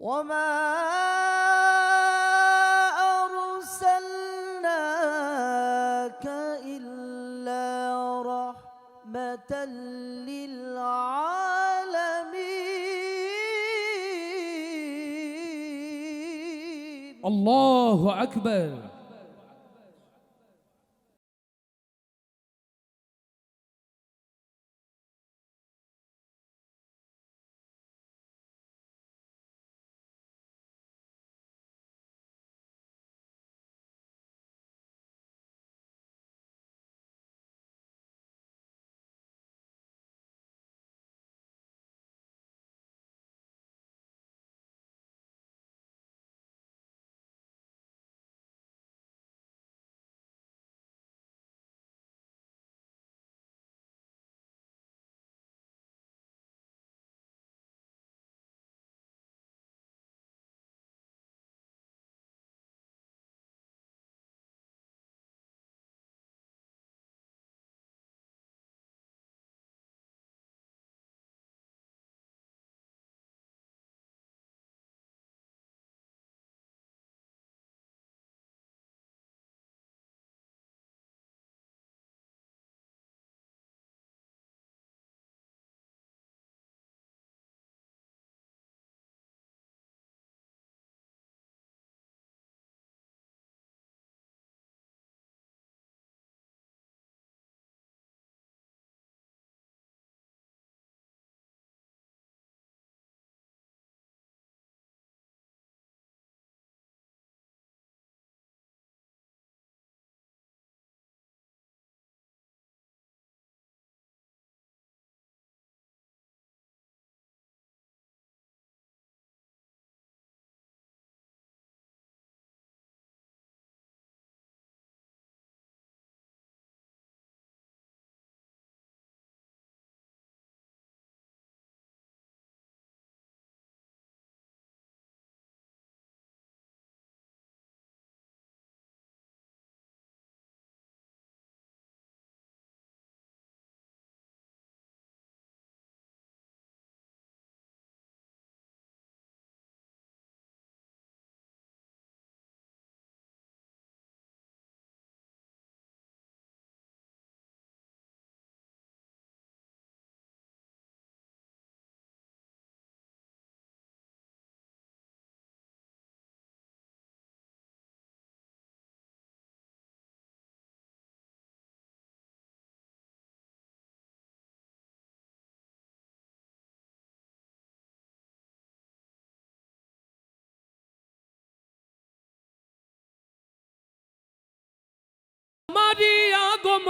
وما أرسلناك إلا رحمة للعالمين. الله أكبر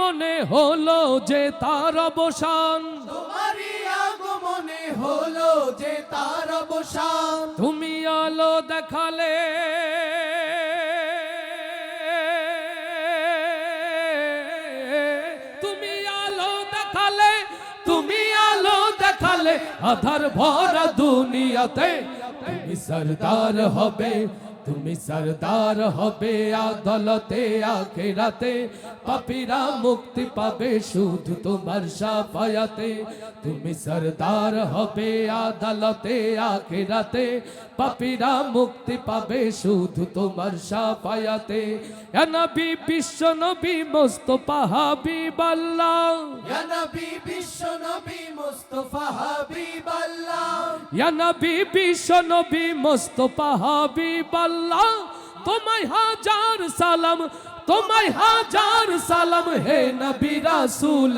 আগমনে হলো যে তার অবসান। তোমারই আগমনে হলো যে তার অবসান। তুমি আলো দেখালে। তুমি আলো দেখালে তুমি আলো দেখালে। আধার ভরা দুনিয়াতে তুমি সরদার হবে। তুমি সরদার হবে আদালতে, আখেরাতে। পাপীরা মুক্তি পাবে শুধু তোমার সাফায়াতে। তুমি সরদার হবে আদালতে, আখেরাতে। পাপীরা মুক্তি পাবে শুধু তোমার সাফায়াতে। নবী বিশ্ব নবী মোস্তফা হাবিবাল্লাহ। নবী বিশ্ব নবী মুস্তাফা হাবিবাল্লাহ। ইয়া নবী, বিশ্ব নবী মোস্তফা হাবিবাল্লাহ তোমায় হাজার সালাম, তোমায় হাজার সালাম, হে নবী রাসূল